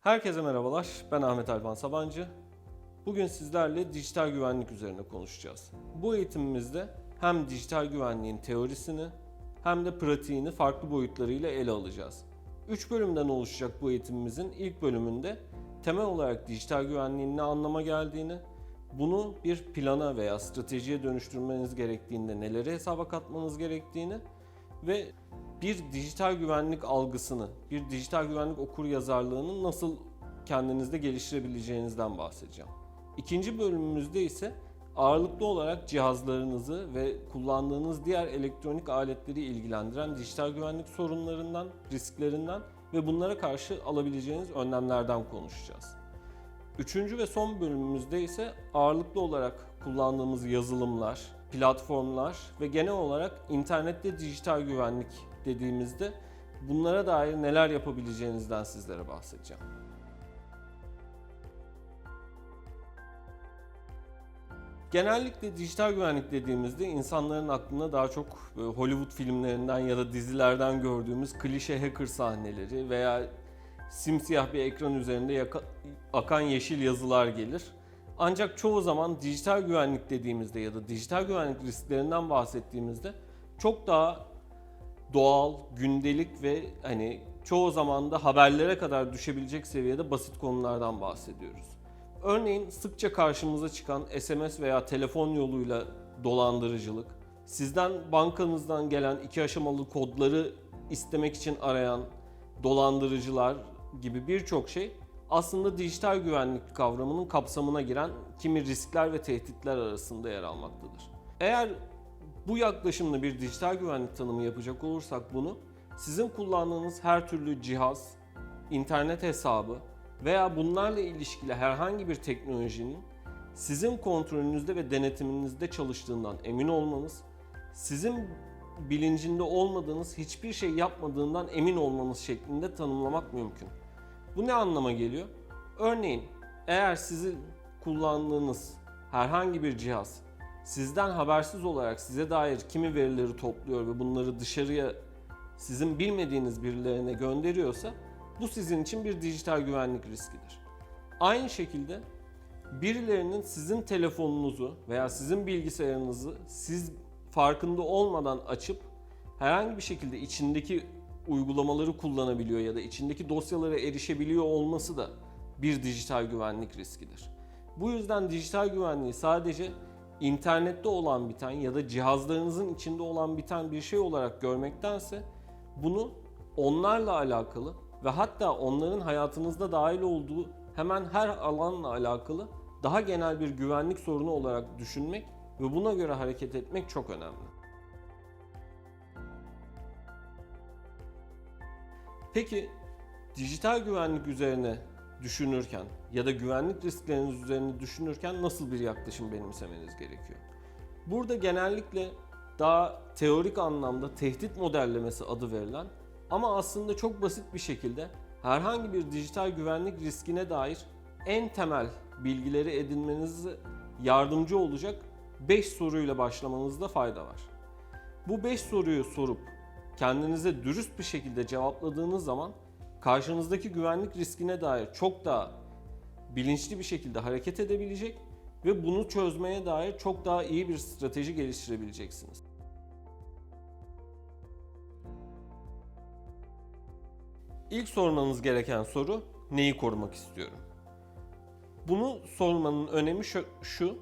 Herkese merhabalar, ben Ahmet Alpan Sabancı. Bugün sizlerle dijital güvenlik üzerine konuşacağız. Bu eğitimimizde hem dijital güvenliğin teorisini hem de pratiğini farklı boyutlarıyla ele alacağız. 3 bölümden oluşacak bu eğitimimizin ilk bölümünde temel olarak dijital güvenliğin ne anlama geldiğini, bunu bir plana veya stratejiye dönüştürmeniz gerektiğinde neleri hesaba katmanız gerektiğini ve bir dijital güvenlik algısını, bir dijital güvenlik okur yazarlığını nasıl kendinizde geliştirebileceğinizden bahsedeceğim. İkinci bölümümüzde ise ağırlıklı olarak cihazlarınızı ve kullandığınız diğer elektronik aletleri ilgilendiren dijital güvenlik sorunlarından, risklerinden ve bunlara karşı alabileceğiniz önlemlerden konuşacağız. Üçüncü ve son bölümümüzde ise ağırlıklı olarak kullandığımız yazılımlar, platformlar ve genel olarak internette dijital güvenlik dediğimizde bunlara dair neler yapabileceğinizden sizlere bahsedeceğim. Genellikle dijital güvenlik dediğimizde insanların aklına daha çok böyle Hollywood filmlerinden ya da dizilerden gördüğümüz klişe hacker sahneleri veya simsiyah bir ekran üzerinde yaka- akan yeşil yazılar gelir. Ancak çoğu zaman dijital güvenlik dediğimizde ya da dijital güvenlik risklerinden bahsettiğimizde çok daha doğal, gündelik ve hani çoğu zaman da haberlere kadar düşebilecek seviyede basit konulardan bahsediyoruz. Örneğin sıkça karşımıza çıkan SMS veya telefon yoluyla dolandırıcılık, sizden bankanızdan gelen iki aşamalı kodları istemek için arayan dolandırıcılar gibi birçok şey aslında dijital güvenlik kavramının kapsamına giren kimi riskler ve tehditler arasında yer almaktadır. Eğer bu yaklaşımla bir dijital güvenlik tanımı yapacak olursak bunu sizin kullandığınız her türlü cihaz, internet hesabı veya bunlarla ilişkili herhangi bir teknolojinin sizin kontrolünüzde ve denetiminizde çalıştığından emin olmanız, sizin bilincinde olmadığınız hiçbir şey yapmadığından emin olmanız şeklinde tanımlamak mümkün. Bu ne anlama geliyor? Örneğin eğer sizin kullandığınız herhangi bir cihaz sizden habersiz olarak size dair kimi verileri topluyor ve bunları dışarıya sizin bilmediğiniz birilerine gönderiyorsa bu sizin için bir dijital güvenlik riskidir. Aynı şekilde birilerinin sizin telefonunuzu veya sizin bilgisayarınızı siz farkında olmadan açıp herhangi bir şekilde içindeki uygulamaları kullanabiliyor ya da içindeki dosyalara erişebiliyor olması da bir dijital güvenlik riskidir. Bu yüzden dijital güvenliği sadece internette olan biten ya da cihazlarınızın içinde olan biten bir şey olarak görmektense bunu onlarla alakalı ve hatta onların hayatınızda dahil olduğu hemen her alanla alakalı daha genel bir güvenlik sorunu olarak düşünmek ve buna göre hareket etmek çok önemli. Peki dijital güvenlik üzerine düşünürken ya da güvenlik riskleriniz üzerine düşünürken nasıl bir yaklaşım benimsemeniz gerekiyor? Burada genellikle daha teorik anlamda tehdit modellemesi adı verilen ama aslında çok basit bir şekilde herhangi bir dijital güvenlik riskine dair en temel bilgileri edinmenizi yardımcı olacak 5 soruyla başlamanızda fayda var. Bu 5 soruyu sorup kendinize dürüst bir şekilde cevapladığınız zaman karşınızdaki güvenlik riskine dair çok daha bilinçli bir şekilde hareket edebilecek ve bunu çözmeye dair çok daha iyi bir strateji geliştirebileceksiniz. İlk sormanız gereken soru neyi korumak istiyorum? Bunu sormanın önemi şu,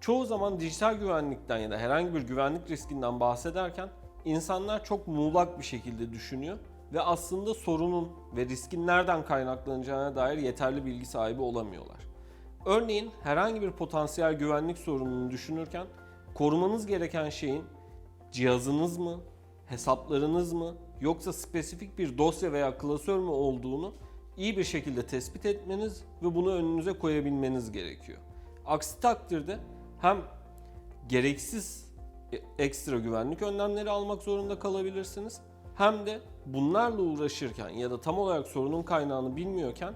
çoğu zaman dijital güvenlikten ya da herhangi bir güvenlik riskinden bahsederken insanlar çok muğlak bir şekilde düşünüyor ve aslında sorunun ve riskin nereden kaynaklanacağına dair yeterli bilgi sahibi olamıyorlar. Örneğin herhangi bir potansiyel güvenlik sorununu düşünürken korumanız gereken şeyin cihazınız mı, hesaplarınız mı yoksa spesifik bir dosya veya klasör mü olduğunu iyi bir şekilde tespit etmeniz ve bunu önünüze koyabilmeniz gerekiyor. Aksi takdirde hem gereksiz ekstra güvenlik önlemleri almak zorunda kalabilirsiniz hem de bunlarla uğraşırken ya da tam olarak sorunun kaynağını bilmiyorken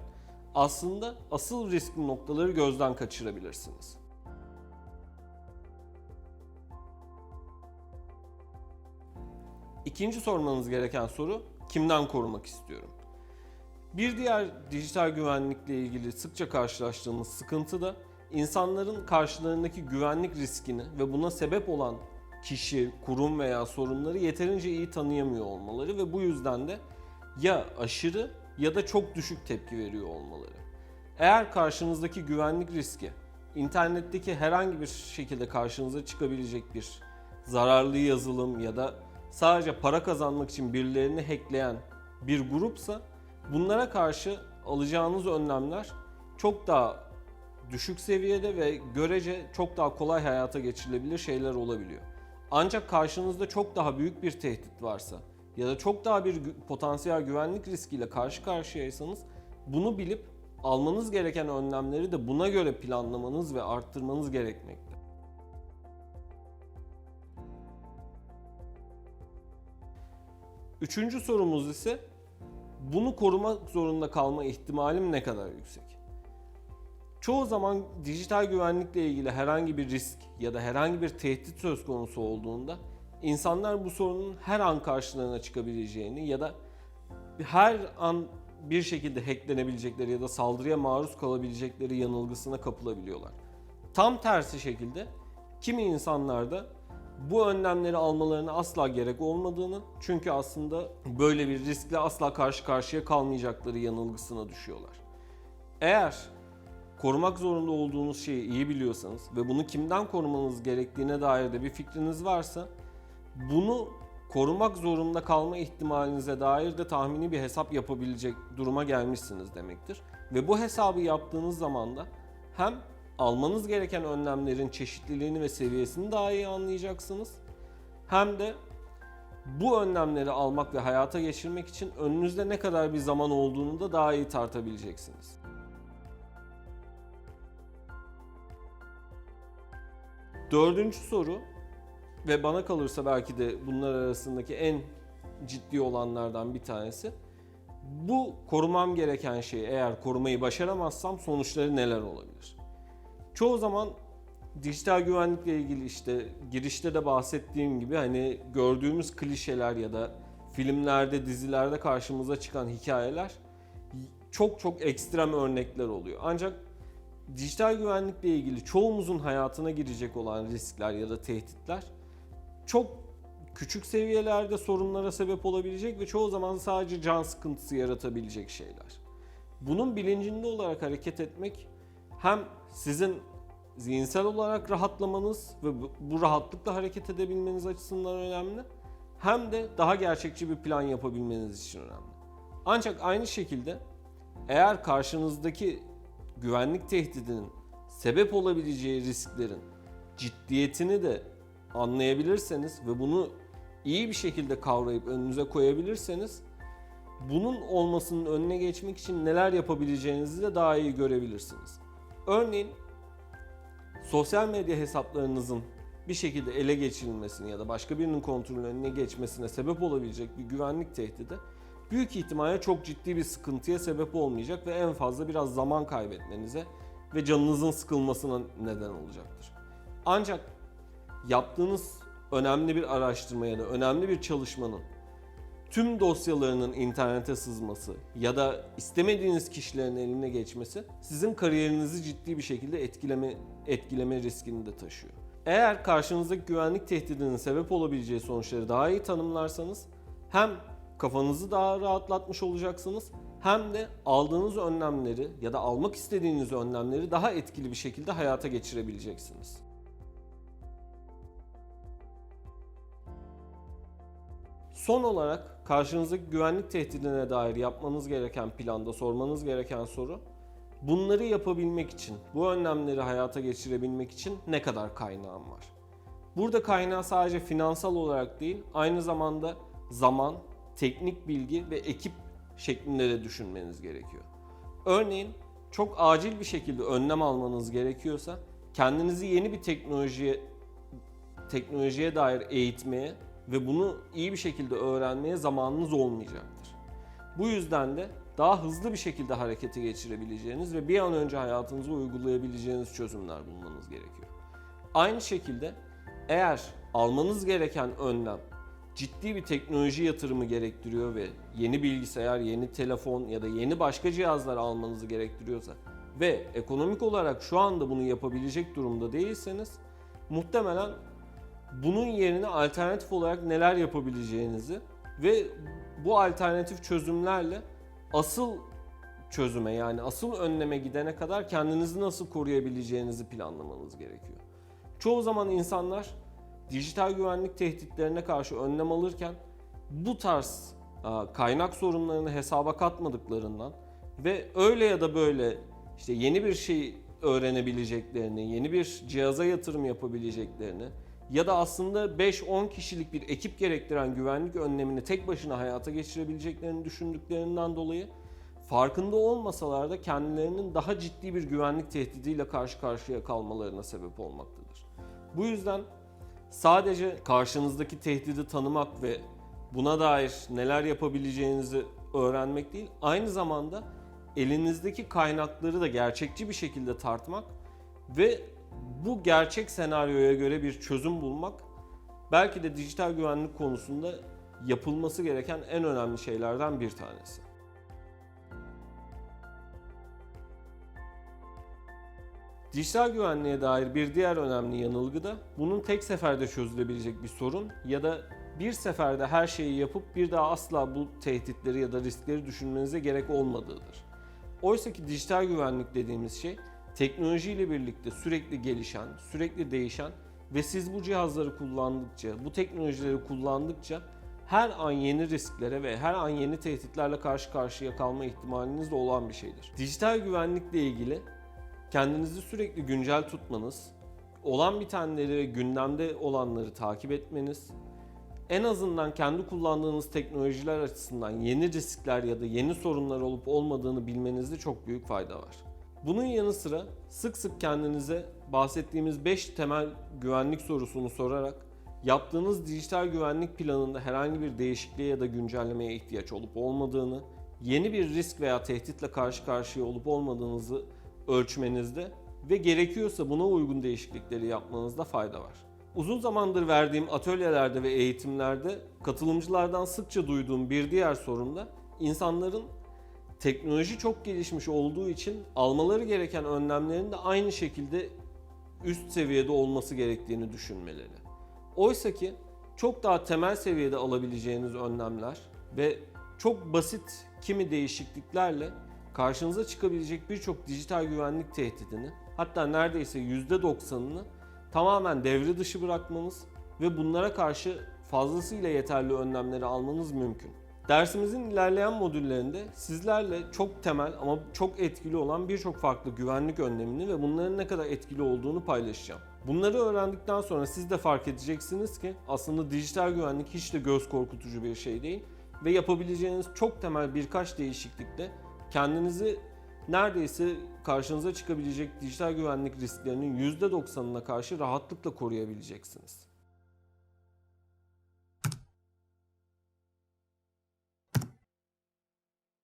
aslında asıl riskli noktaları gözden kaçırabilirsiniz. İkinci sormanız gereken soru kimden korumak istiyorum? Bir diğer dijital güvenlikle ilgili sıkça karşılaştığımız sıkıntı da insanların karşılarındaki güvenlik riskini ve buna sebep olan kişi, kurum veya sorunları yeterince iyi tanıyamıyor olmaları ve bu yüzden de ya aşırı ya da çok düşük tepki veriyor olmaları. Eğer karşınızdaki güvenlik riski internetteki herhangi bir şekilde karşınıza çıkabilecek bir zararlı yazılım ya da sadece para kazanmak için birilerini hackleyen bir grupsa bunlara karşı alacağınız önlemler çok daha düşük seviyede ve görece çok daha kolay hayata geçirilebilir şeyler olabiliyor. Ancak karşınızda çok daha büyük bir tehdit varsa ya da çok daha bir potansiyel güvenlik riskiyle karşı karşıyaysanız bunu bilip almanız gereken önlemleri de buna göre planlamanız ve arttırmanız gerekmekte. Üçüncü sorumuz ise bunu korumak zorunda kalma ihtimalim ne kadar yüksek? Çoğu zaman dijital güvenlikle ilgili herhangi bir risk ya da herhangi bir tehdit söz konusu olduğunda insanlar bu sorunun her an karşılarına çıkabileceğini ya da her an bir şekilde hacklenebilecekleri ya da saldırıya maruz kalabilecekleri yanılgısına kapılabiliyorlar. Tam tersi şekilde kimi insanlarda bu önlemleri almalarına asla gerek olmadığını çünkü aslında böyle bir riskle asla karşı karşıya kalmayacakları yanılgısına düşüyorlar. Eğer korumak zorunda olduğunuz şeyi iyi biliyorsanız ve bunu kimden korumanız gerektiğine dair de bir fikriniz varsa bunu korumak zorunda kalma ihtimalinize dair de tahmini bir hesap yapabilecek duruma gelmişsiniz demektir. Ve bu hesabı yaptığınız zaman da hem almanız gereken önlemlerin çeşitliliğini ve seviyesini daha iyi anlayacaksınız. Hem de bu önlemleri almak ve hayata geçirmek için önünüzde ne kadar bir zaman olduğunu da daha iyi tartabileceksiniz. Dördüncü soru ve bana kalırsa belki de bunlar arasındaki en ciddi olanlardan bir tanesi. Bu korumam gereken şey eğer korumayı başaramazsam sonuçları neler olabilir? Çoğu zaman dijital güvenlikle ilgili işte girişte de bahsettiğim gibi hani gördüğümüz klişeler ya da filmlerde, dizilerde karşımıza çıkan hikayeler çok çok ekstrem örnekler oluyor. Ancak dijital güvenlikle ilgili çoğumuzun hayatına girecek olan riskler ya da tehditler çok küçük seviyelerde sorunlara sebep olabilecek ve çoğu zaman sadece can sıkıntısı yaratabilecek şeyler. Bunun bilincinde olarak hareket etmek hem sizin zihinsel olarak rahatlamanız ve bu- rahatlıkla hareket edebilmeniz açısından önemli hem de daha gerçekçi bir plan yapabilmeniz için önemli. Ancak aynı şekilde eğer karşınızdaki güvenlik tehdidinin sebep olabileceği risklerin ciddiyetini de anlayabilirseniz ve bunu iyi bir şekilde kavrayıp önünüze koyabilirseniz bunun olmasının önüne geçmek için neler yapabileceğinizi de daha iyi görebilirsiniz. Örneğin sosyal medya hesaplarınızın bir şekilde ele geçirilmesini ya da başka birinin kontrolünün önüne geçmesine sebep olabilecek bir güvenlik tehdidi büyük ihtimalle çok ciddi bir sıkıntıya sebep olmayacak ve en fazla biraz zaman kaybetmenize ve canınızın sıkılmasına neden olacaktır. Ancak yaptığınız önemli bir araştırma ya da önemli bir çalışmanın tüm dosyalarının internete sızması ya da istemediğiniz kişilerin eline geçmesi sizin kariyerinizi ciddi bir şekilde etkileme etkileme riskini de taşıyor. Eğer karşınızdaki güvenlik tehdidinin sebep olabileceği sonuçları daha iyi tanımlarsanız hem kafanızı daha rahatlatmış olacaksınız hem de aldığınız önlemleri ya da almak istediğiniz önlemleri daha etkili bir şekilde hayata geçirebileceksiniz. Son olarak karşınızdaki güvenlik tehdidine dair yapmanız gereken planda sormanız gereken soru bunları yapabilmek için, bu önlemleri hayata geçirebilmek için ne kadar kaynağım var? Burada kaynağı sadece finansal olarak değil, aynı zamanda zaman, teknik bilgi ve ekip şeklinde de düşünmeniz gerekiyor. Örneğin çok acil bir şekilde önlem almanız gerekiyorsa kendinizi yeni bir teknolojiye teknolojiye dair eğitmeye ve bunu iyi bir şekilde öğrenmeye zamanınız olmayacaktır. Bu yüzden de daha hızlı bir şekilde harekete geçirebileceğiniz ve bir an önce hayatınıza uygulayabileceğiniz çözümler bulmanız gerekiyor. Aynı şekilde eğer almanız gereken önlem ciddi bir teknoloji yatırımı gerektiriyor ve yeni bilgisayar, yeni telefon ya da yeni başka cihazlar almanızı gerektiriyorsa ve ekonomik olarak şu anda bunu yapabilecek durumda değilseniz muhtemelen bunun yerine alternatif olarak neler yapabileceğinizi ve bu alternatif çözümlerle asıl çözüme yani asıl önleme gidene kadar kendinizi nasıl koruyabileceğinizi planlamanız gerekiyor. Çoğu zaman insanlar dijital güvenlik tehditlerine karşı önlem alırken bu tarz aa, kaynak sorunlarını hesaba katmadıklarından ve öyle ya da böyle işte yeni bir şey öğrenebileceklerini, yeni bir cihaza yatırım yapabileceklerini ya da aslında 5-10 kişilik bir ekip gerektiren güvenlik önlemini tek başına hayata geçirebileceklerini düşündüklerinden dolayı farkında olmasalar da kendilerinin daha ciddi bir güvenlik tehdidiyle karşı karşıya kalmalarına sebep olmaktadır. Bu yüzden sadece karşınızdaki tehdidi tanımak ve buna dair neler yapabileceğinizi öğrenmek değil, aynı zamanda elinizdeki kaynakları da gerçekçi bir şekilde tartmak ve bu gerçek senaryoya göre bir çözüm bulmak belki de dijital güvenlik konusunda yapılması gereken en önemli şeylerden bir tanesi. Dijital güvenliğe dair bir diğer önemli yanılgı da bunun tek seferde çözülebilecek bir sorun ya da bir seferde her şeyi yapıp bir daha asla bu tehditleri ya da riskleri düşünmenize gerek olmadığıdır. Oysa ki dijital güvenlik dediğimiz şey teknolojiyle birlikte sürekli gelişen, sürekli değişen ve siz bu cihazları kullandıkça, bu teknolojileri kullandıkça her an yeni risklere ve her an yeni tehditlerle karşı karşıya kalma ihtimaliniz de olan bir şeydir. Dijital güvenlikle ilgili kendinizi sürekli güncel tutmanız, olan bitenleri ve gündemde olanları takip etmeniz, en azından kendi kullandığınız teknolojiler açısından yeni riskler ya da yeni sorunlar olup olmadığını bilmenizde çok büyük fayda var. Bunun yanı sıra sık sık kendinize bahsettiğimiz 5 temel güvenlik sorusunu sorarak yaptığınız dijital güvenlik planında herhangi bir değişikliğe ya da güncellemeye ihtiyaç olup olmadığını, yeni bir risk veya tehditle karşı karşıya olup olmadığınızı ölçmenizde ve gerekiyorsa buna uygun değişiklikleri yapmanızda fayda var. Uzun zamandır verdiğim atölyelerde ve eğitimlerde katılımcılardan sıkça duyduğum bir diğer sorun da insanların teknoloji çok gelişmiş olduğu için almaları gereken önlemlerin de aynı şekilde üst seviyede olması gerektiğini düşünmeleri. Oysa ki çok daha temel seviyede alabileceğiniz önlemler ve çok basit kimi değişikliklerle karşınıza çıkabilecek birçok dijital güvenlik tehdidini hatta neredeyse %90'ını tamamen devre dışı bırakmanız ve bunlara karşı fazlasıyla yeterli önlemleri almanız mümkün. Dersimizin ilerleyen modüllerinde sizlerle çok temel ama çok etkili olan birçok farklı güvenlik önlemini ve bunların ne kadar etkili olduğunu paylaşacağım. Bunları öğrendikten sonra siz de fark edeceksiniz ki aslında dijital güvenlik hiç de göz korkutucu bir şey değil ve yapabileceğiniz çok temel birkaç değişiklikle kendinizi neredeyse karşınıza çıkabilecek dijital güvenlik risklerinin %90'ına karşı rahatlıkla koruyabileceksiniz.